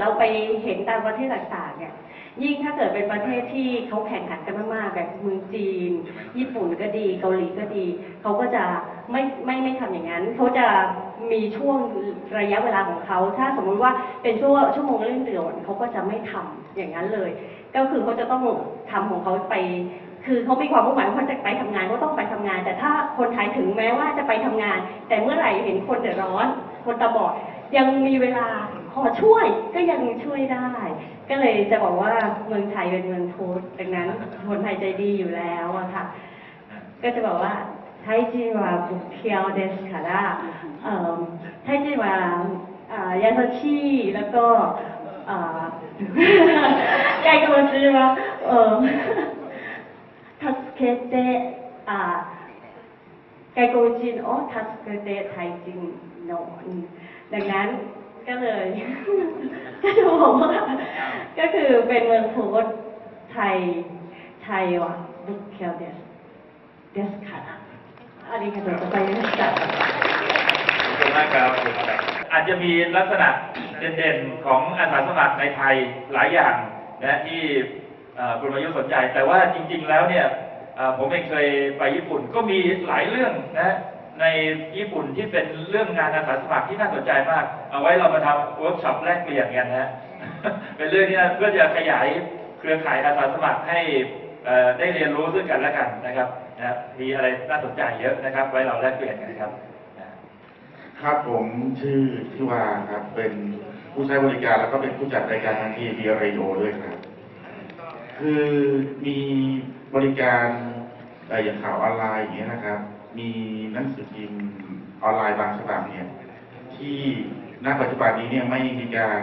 เราไปเห็นตามประเทศต่างๆเนี่ยยิ่งถ้าเกิดเป็นประเทศที่เขาแข่งขันกันมากๆแบบเมืองจีน ญี่ปุ่นก็ดี เกาหลีก็ดี เขาก็จะไม่ไม่ไม่ทำอย่างนั้น เขาจะมีช่วงระยะเวลาของเขา ถ้าสมมุติว่าเป็นช่วงชั่วโมงเร่งด่วนเขาก็จะไม่ทำอย่างนั้นเลย ก็คือเขาจะต้องทำของเขาไป คือเขามีความมุ่งหมายว่าเขาจะไปทำงานก็ต้องไปทำงาน แต่ถ้าคนไทยถึงแม้ว่าจะไปทำงาน แต่เมื่อไหร่เห็นคนเดือดร้อน คนตาบอดยังมีเวลา ขอช่วยก็ยังช่วยได้ ก็เลยจะบอกว่าเมืองไทยเป็นเมืองพุทธดังนั้นคนไทยใจดีอยู่แล้วอะค่ะ ก็จะบอกว่าไทยจีวาบุกเคียวเดสคาร่าไทยจีวาอ่ายาโทชิแล้วก็อ่าไกโกจิวาเอ่อทัสเคเตอ่าไกโกจินโอทัสเคเตไทยจินโนอืมดังนั้น ก็เลย ก็จะบอกว่าก็คือเป็นเมืองโพสไทยไทยว่ะบุคเคียวเดสเดสค่ะอันนี้ก็จะไปเรื่องจัดขอบคุณมากครับอาจจะมีลักษณะเด่นๆของอาสาสมัครในไทยหลายอย่างนะที่คุณมายุสนใจ แต่ว่าจริง ๆ แล้วเนี่ยผมเองเคยไปญี่ปุ่นก็มีหลายเรื่องนะ ในญี่ปุ่นที่เป็นเรื่องงานอาสาสมัครที่น่าสนใจมาก เอาไว้เรามาทำเวิร์กช็อปแลกเปลี่ยนกันนะเป็นเรื่องที่เพื่อจะขยายเครือข่ายอาสาสมัครให้ได้เรียนรู้ซึ่งกันและกันนะครับนะมีอะไรน่าสนใจเยอะนะครับ ไว้เราแลกเปลี่ยนกันครับครับผมชื่อทิวาครับเป็นผู้ใช้บริการแล้วก็เป็นผู้จัดรายการทางทีวีเรดิโอด้วยครับ คือมีบริการอย่างข่าวออนไลน์อย่างเงี้ยนะครับ มีหนังสือพิมพ์ออนไลน์บางฉบับเนี่ยที่ณปัจจุบันนี้เนี่ยไม่มีการ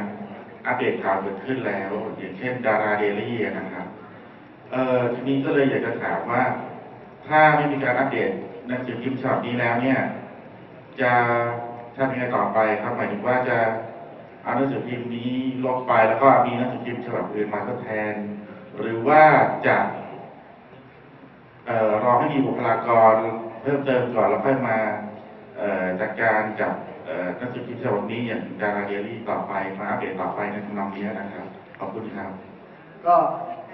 อัปเดตข่าวเกิดขึ้นแล้ว อย่างเช่นดาราเดลี่นะครับเอ่อทีนี้ก็เลยอยากจะถามว่า ถ้าไม่มีการอัปเดตหนังสือพิมพ์ฉบับนี้แล้วเนี่ย จะทำยังไงต่อไปครับหมายถึงว่าจะเอาหนังสือพิมพ์นี้ลบไปแล้วก็มีหนังสือพิมพ์ฉบับอื่นมาทดแทน หรือว่าจะออรอให้มีบุคลากร เพิ่มเติมก่อนแล้วค่อยมาเอ่อจัดการกับเอ่อหนังสือพิมพ์ฉบับนี้อย่างดาราเดลี่ต่อไปมาอัปเดตต่อไปในทำนองนี้นะครับขอบคุณครับ ก็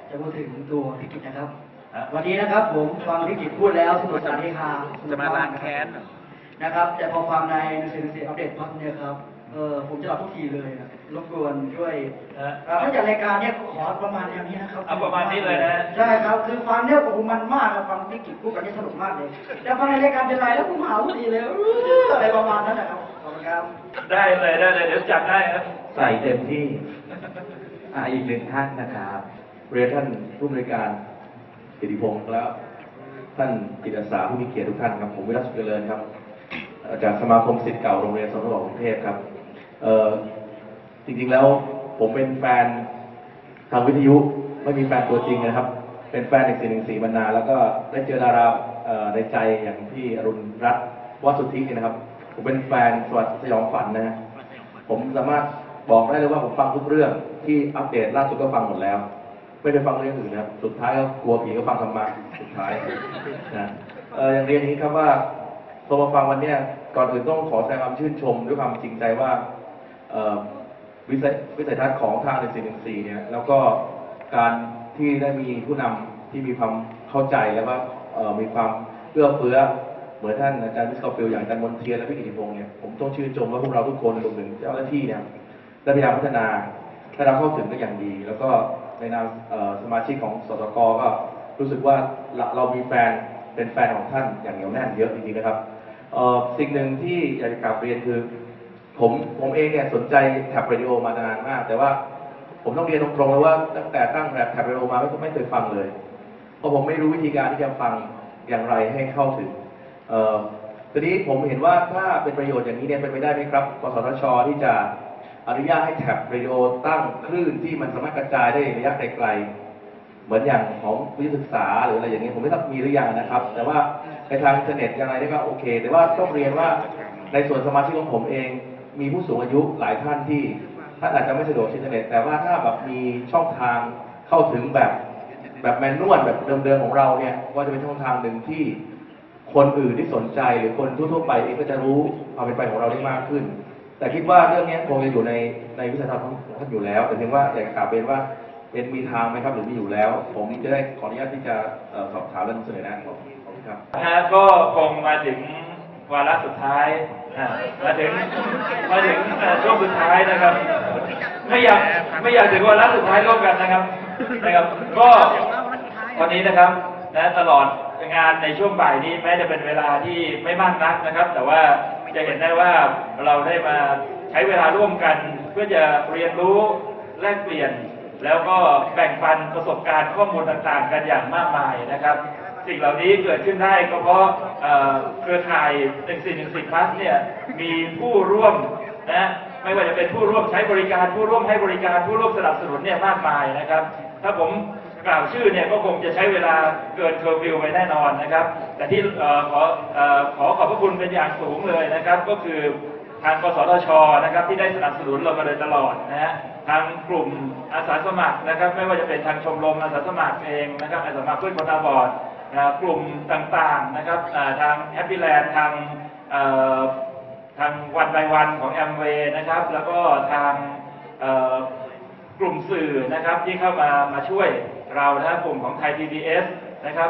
จะพูดถึงตัวพิกิจนะครับฮะวันนี้นะครับผมฟังพิกิจพูดแล้วสนุกสนานเฮฮาสนุกจะมาล้างแค้นเหรอนะครับ แต่พอฟังในหนังสือหนังสืออัปเดตพักเนี่ยครับ เออผมจะรับทุกทีเลยนะรบกวนช่วยฮะเอ่อถ้าจัดรายการเนี่ยขอประมาณแนวนี้นะครับเอาประมาณนี้เลยนะใช่ครับคือฟังเนี่ยโอ้โหมันมากครับฟังพิกิจพูดกันนี่สนุกมากเลยแต่ฟังในรายการเป็นไรแล้วผมหาทุกทีเลยเอออะไรประมาณนั้นนะครับขอบคุณครับได้เลยได้เลยเดี๋ยวจัดได้ครับใส่เต็มที่อ่าอีกหนึ่งท่านนะครับเรียนท่านผู้บริการกิติพงศ์แล้ว ท่านจิตอาสาผู้มีเกียรติทุกท่านครับผมวิรัชเจริญครับเอ่อจากสมาคมศิษย์เก่าโรงเรียนสมรภูมิกรุงเทพครับ เออจริงๆแล้วผมเป็นแฟนทางวิทยุไม่มีแฟนตัวจริงนะครับ เป็นแฟนหนึ่งสี่หนึ่งสี่มานานแล้วก็ได้เจอดาราเอ่อในใจอย่างพี่อรุณรัตน์วสุทธิเนี่ยนะครับ ผมเป็นแฟนสวัสดิ์สยองฝันนะฮะผมสามารถบอกได้เลยว่าผมฟังทุกเรื่องที่อัปเดตล่าสุดก็ฟังหมดแล้ว ไม่ได้ฟังเรื่องอื่นนะครับสุดท้ายก็กลัวผีก็ฟังธรรมะสุดท้ายนะเอออย่างเรียนอย่างนี้ครับว่าโทรมาฟังวันเนี้ยก่อนอื่นต้องขอแสดงความชื่นชมด้วยความจริงใจว่า วิสัยวิสัยทัศน์ของทางในสี่หนึ่งสี่เนี่ยแล้วก็การที่ได้มีผู้นำที่มีความเข้าใจแล้วว่ามีความเอื้อเฟื้อเหมือนท่านอาจารย์วิสกอฟิลอย่างอาจารย์มนเทียนและพี่กิติพงศ์เนี่ยผมต้องชื่นชมว่าพวกเราทุกคนรวมถึงเจ้าหน้าที่เนี่ยได้พยายามพัฒนาได้รับเข้าถึงได้อย่างดี แล้วก็ในนามสมาชิกของสสกก็รู้สึกว่าเราเรามีแฟนเป็นแฟนของท่านอย่างเหนียวแน่นเยอะจริงๆนะครับสิ่งหนึ่งที่อยากจะกลับเรียนคือ ผมผมเองเนี่ยสนใจแท็บเรดิโอมานานมาก แต่ว่าผมต้องเรียนตรงๆเลยว่าตั้งแต่ตั้งแท็บเรดิโอมาไม่ไม่เคยฟังเลย เพราะผมไม่รู้วิธีการที่จะฟังอย่างไรให้เข้าถึงเอ่อทีนี้ผมเห็นว่าถ้าเป็นประโยชน์อย่างนี้เนี่ยเป็นไปได้ไหมครับกสทช ที่จะอนุญาตให้แท็บเรดิโอตั้งคลื่นที่มันสามารถกระจายได้ระยะไกลๆเหมือนอย่างของวิทยาศึกษาหรืออะไรอย่างนี้ผมไม่ทราบมีหรือยังนะครับ แต่ว่าในทางอินเทอร์เน็ตอย่างไรนี่ก็โอเค แต่ว่าต้องเรียนว่าในส่วนสมาชิกของผมเอง มีผู้สูงอายุหลายท่านที่ท่านอาจจะไม่สะดวกใช้อินเทอร์เน็ตแต่ว่าถ้าแบบมีช่องทางเข้าถึงแบบแบบแมนนวลแบบเดิมๆของเราเนี่ยก็จะเป็นช่องทางหนึ่งที่คนอื่นที่สนใจหรือคนทั่วๆไปเองก็จะรู้ความเป็นไปของเราได้มากขึ้น แต่คิดว่าเรื่องนี้คงจะอยู่ในในวิสัยทัศน์ของท่านอยู่แล้ว แต่เพียงว่าอยากกล่าวเป็นว่าเป็นมีทางไหมครับหรือมีอยู่แล้ว ผมจะได้ขออนุญาตที่จะออสอบถามและนำเสนอแนะขอบคุณครับนะก็คงมาถึงวาระสุดท้าย อะมาถึงมาถึงอ่อช่วงสุดท้ายนะครับ ไม่อยากไม่อยากถึงวาระสุดท้ายร่วมกันนะครับนะครับ ก็วันนี้นะครับนะตลอดงานในช่วงบ่ายนี้แม้จะเป็นเวลาที่ไม่มากนักนะครับ แต่ว่าจะเห็นได้ว่าเราได้มาใช้เวลาร่วมกัน เพื่อจะเรียนรู้แลกเปลี่ยน แล้วก็แบ่งปันประสบการณ์ข้อมูลต่างๆ กันอย่างมากมายนะครับ สิ่งเหล่านี้เกิดขึ้นได้ก็เพราะเอ่อเครือข่าย1414 plus เนี่ยมีผู้ร่วมนะไม่ว่าจะเป็นผู้ร่วมใช้บริการผู้ร่วมให้บริการผู้ร่วมสนับสนุนเนี่ยมากมายนะครับ ถ้าผมกล่าวชื่อเนี่ยก็คงจะใช้เวลาเกินเคอร์ฟิวไปแน่นอนนะครับ แต่ที่ขออขอขอบพระคุณเป็นอย่างสูงเลยนะครับ ก็คือทางกสทชนะครับที่ได้สนับสนุนเรามาโดยตลอดนะฮะทางกลุ่มอาสาสมัครนะครับ ไม่ว่าจะเป็นทางชมรมอาสาสมัครเองนะครับอาสาสมัครเพื่อนคนตาบอด นะครับกลุ่มต่างๆนะครับทางแฮปปี้แลนด์ทางทางวัน by วันของแอมเวย์นะครับ แล้วก็ทางกลุ่มสื่อนะครับที่เข้ามามาช่วยเรานะกลุ่มของไทย PBS นะครับ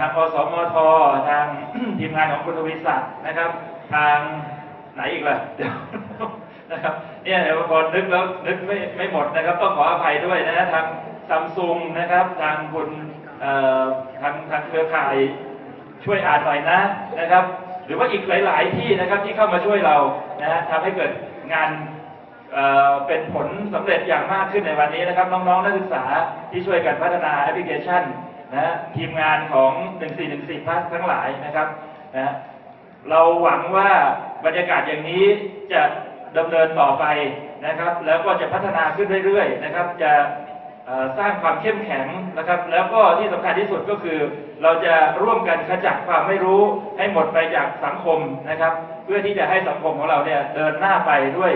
ทางอสมททางทีมงานของคุณทวีศักดิ์นะครับ ทางไหนอีกล่ะเดี๋ยวนะครับเนี่ยเดี๋ยวพอนึกแล้วนึกไม่ไม่หมดนะครับ ต้องขออภัยด้วยนะทางซัมซุงนะครับ ทางคุณ ทางทางเครือข่ายช่วยอ่านหน่อยนะนะครับ หรือว่าอีกหลาย ๆ ที่นะครับที่เข้ามาช่วยเรานะฮะทำให้เกิดงานเเป็นผลสำเร็จอย่างมากขึ้นในวันนี้นะครับ น้อง ๆ นักศึกษาที่ช่วยกันพัฒนาแอปพลิเคชันนะทีมงานของ 1414 plus ทั้งหลายนะครับนะเราหวังว่าบรรยากาศอย่างนี้จะดำเนินต่อไปนะครับ แล้วก็จะพัฒนาขึ้นเรื่อย ๆ นะครับ จะ สร้างความเข้มแข็งนะครับ แล้วก็ที่สำคัญที่สุดก็คือ เราจะร่วมกันขจัดความไม่รู้ให้หมดไปจากสังคมนะครับ เพื่อที่จะให้สังคมของเราเนี่ยเดินหน้าไปด้วย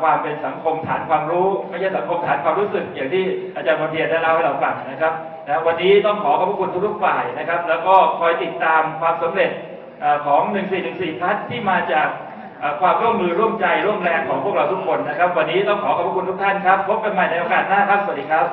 ความเป็นสังคมฐานความรู้ ไม่ใช่สังคมฐานความรู้สึก อย่างที่อาจารย์มนเทียนได้เล่าให้เราฟังนะครับนะวันนี้ต้องขอขอบพระคุณทุกๆฝ่ายนะครับ แล้วก็คอยติดตามความสำเร็จเอ่อของ 1414พัทที่มาจาก ความร่วมมือร่วมใจร่วมแรงของพวกเราทุกคนนะครับ วันนี้ต้องขอขอบคุณทุกท่านครับ พบกันใหม่ในโอกาสหน้าครับ สวัสดีครับ